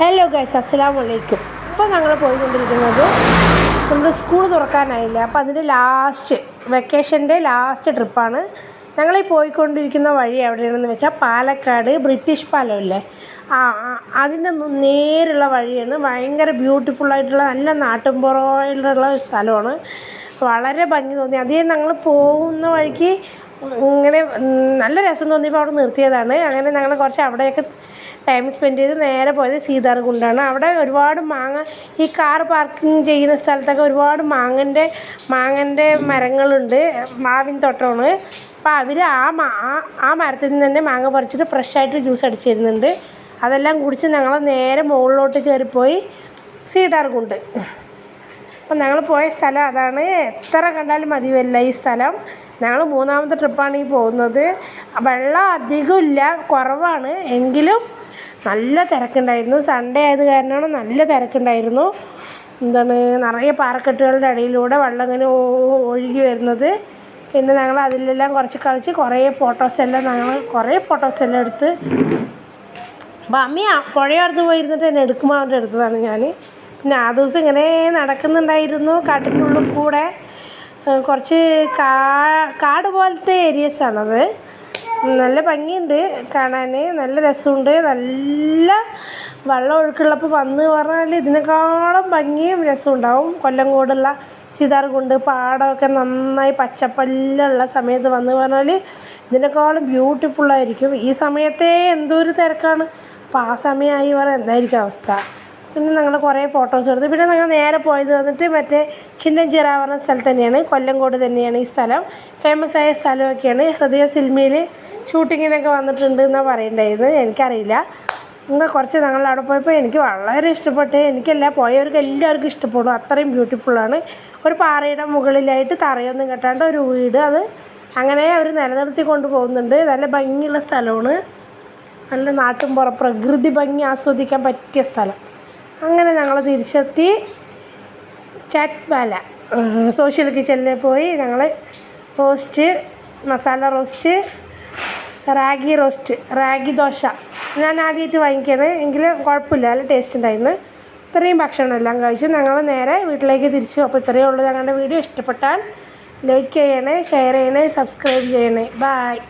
Hello guys അസ്സലാം വലൈക്കും ഇപ്പോൾ ഞങ്ങൾ പോയിക്കൊണ്ടിരിക്കുന്നത് നമ്മുടെ സ്കൂൾ തുറക്കാനായില്ല? അപ്പോൾ അതിന്റെ ലാസ്റ്റ് വെക്കേഷന്റെ ലാസ്റ്റ് ട്രിപ്പാണ് ഞങ്ങൾ ഈ പോയിക്കൊണ്ടിരിക്കുന്ന വഴി എവിടെയാണെന്ന് വെച്ചാൽ പാലക്കാട് ബ്രിട്ടീഷ് പാലമില്ലേ ആ അതിന്റെ നേരുള്ള വഴിയാണ്. ഭയങ്കര ബ്യൂട്ടിഫുള്ളായിട്ടുള്ള നല്ല നാട്ടിൻപുറമായിട്ടുള്ള സ്ഥലമാണ്. വളരെ ഭംഗി തോന്നി. അതേ ഞങ്ങൾ പോകുന്ന വഴിക്ക് ഇങ്ങനെ നല്ല രസം തോന്നിയപ്പോൾ അവിടെ നിർത്തിയതാണ്. അങ്ങനെ ഞങ്ങൾ കുറച്ച് അവിടെയൊക്കെ ടൈം സ്പെൻഡ് ചെയ്ത് നേരെ പോയത് സീതാർകുണ്ടാണ്. അവിടെ ഒരുപാട് മാങ്ങ ഈ കാർ പാർക്കിംഗ് ചെയ്യുന്ന സ്ഥലത്തൊക്കെ ഒരുപാട് മാങ്ങന്റെ മാങ്ങന്റെ മരങ്ങളുണ്ട്. മാവിൻ തോട്ടമാണ്. അപ്പോൾ അവർ ആ മാ ആ- മരത്തിൽ നിന്ന് തന്നെ മാങ്ങ പറിച്ചിട്ട് ഫ്രഷായിട്ട് ജ്യൂസ് അടിച്ച് തരുന്നുണ്ട് അതെല്ലാം കുടിച്ച് ഞങ്ങൾ നേരെ മുകളിലോട്ട് കയറിപ്പോയി സീതാർകുണ്ട്. അപ്പം ഞങ്ങൾ പോയ സ്ഥലം അതാണ്. എത്ര കണ്ടാലും മതിവല്ല ഈ സ്ഥലം. ഞങ്ങൾ മൂന്നാമത്തെ ട്രിപ്പാണ് ഈ പോകുന്നത്. വെള്ളം അധികമില്ല കുറവാണ്. എങ്കിലും നല്ല തിരക്കുണ്ടായിരുന്നു. സൺഡേ ആയത് കാരണമാണ് നല്ല തിരക്കുണ്ടായിരുന്നു. എന്താണ് നിറയെ പാറക്കെട്ടുകളുടെ ഇടയിലൂടെ വെള്ളം ഇങ്ങനെ ഒഴുകി വരുന്നത്. പിന്നെ ഞങ്ങൾ അതിലെല്ലാം കുറച്ച് കളിച്ച് കുറേ ഫോട്ടോസെല്ലാം ഞങ്ങൾ കുറേ ഫോട്ടോസെല്ലാം എടുത്ത്. അപ്പം അമ്മി പുഴയോർത്ത് പോയിരുന്നിട്ട് എന്നെ എടുക്കുമ്പോൾ അവന്റെ എടുത്തതാണ് ഞാൻ. പിന്നെ ആ ദിവസം ഇങ്ങനെ നടക്കുന്നുണ്ടായിരുന്നു കാട്ടിന്റെ ഉള്ളിൽ കൂടെ. കുറച്ച് കാ കാട് പോലത്തെ ഏരിയസാണത്. നല്ല ഭംഗിയുണ്ട് കാണാൻ നല്ല രസമുണ്ട്. നല്ല വെള്ളം ഒഴുക്കുള്ളപ്പോൾ വന്ന് പറഞ്ഞാൽ ഇതിനേക്കാളും ഭംഗിയും രസവും ഉണ്ടാവും കൊല്ലങ്കോടുള്ള സീതാർകുണ്ട് പാടമൊക്കെ നന്നായി പച്ചപ്പല്ലുള്ള സമയത്ത് വന്ന് പറഞ്ഞാൽ ഇതിനേക്കാളും ബ്യൂട്ടിഫുള്ളായിരിക്കും ഈ സമയത്തെ എന്തോ ഒരു തിരക്കാണ്. അപ്പോൾ ആ സമയമായി പറഞ്ഞാൽ എന്തായിരിക്കും അവസ്ഥ? പിന്നെ ഞങ്ങൾ കുറേ ഫോട്ടോസ് എടുത്തു. പിന്നെ ഞങ്ങൾ നേരെ പോയത് വന്നിട്ട് മറ്റേ ചിന്നഞ്ചിറ പറഞ്ഞ സ്ഥലത്ത് തന്നെയാണ്. കൊല്ലങ്കോട് തന്നെയാണ് ഈ സ്ഥലം. ഫേമസ് ആയ സ്ഥലമൊക്കെയാണ്. ഹൃദയ സിനിമയിൽ ഷൂട്ടിങ്ങിനൊക്കെ വന്നിട്ടുണ്ട് എന്നാണ് പറയണ്ടായിരുന്നത് എനിക്കറിയില്ല. ఇంకా കുറച്ച് ഞങ്ങൾ അവിടെ പോയപ്പോൾ എനിക്ക് വളരെ ഇഷ്ടപ്പെട്ട് എനിക്കല്ല പോയവർക്ക് എല്ലാവർക്കും ഇഷ്ടപ്പെടും. അത്രയും ബ്യൂട്ടിഫുള്ളാണ് ഒരു പാറയുടെ മുകളിലായിട്ട് തറയൊന്നും കെട്ടാണ്ട് ഒരു വീട്. അത് അങ്ങനെ അവർ നിലനിർത്തി കൊണ്ടുപോകുന്നുണ്ട്. നല്ല ഭംഗിയുള്ള സ്ഥലമാണ്. നല്ല നാട്ടിൻപുറം പ്രകൃതി ഭംഗി ആസ്വദിക്കാൻ പറ്റിയ സ്ഥലം. അങ്ങനെ ഞങ്ങൾ തിരിച്ചെത്തി. ചാറ്റ്ബാല സോഷ്യൽ കിച്ചണിൽ പോയി ഞങ്ങൾ roast masala roast ragi roast ragi dosa. ഞാൻ ആദ്യമായിട്ട് വാങ്ങിക്കുന്നത് എങ്കിലും കുഴപ്പമില്ല നല്ല ടേസ്റ്റ് ഉണ്ടായിരുന്നു. ഇത്രയും ഭക്ഷണം എല്ലാം കഴിച്ചു. ഞങ്ങൾ നേരെ വീട്ടിലേക്ക് തിരിച്ചു. അപ്പോൾ ഇത്രയേ ഉള്ളൂ ഞങ്ങളുടെ വീഡിയോ. ഇഷ്ടപ്പെട്ടാൽ ലൈക്ക് ചെയ്യണേ ഷെയർ ചെയ്യണേ സബ്സ്ക്രൈബ് ചെയ്യണേ. ബായ്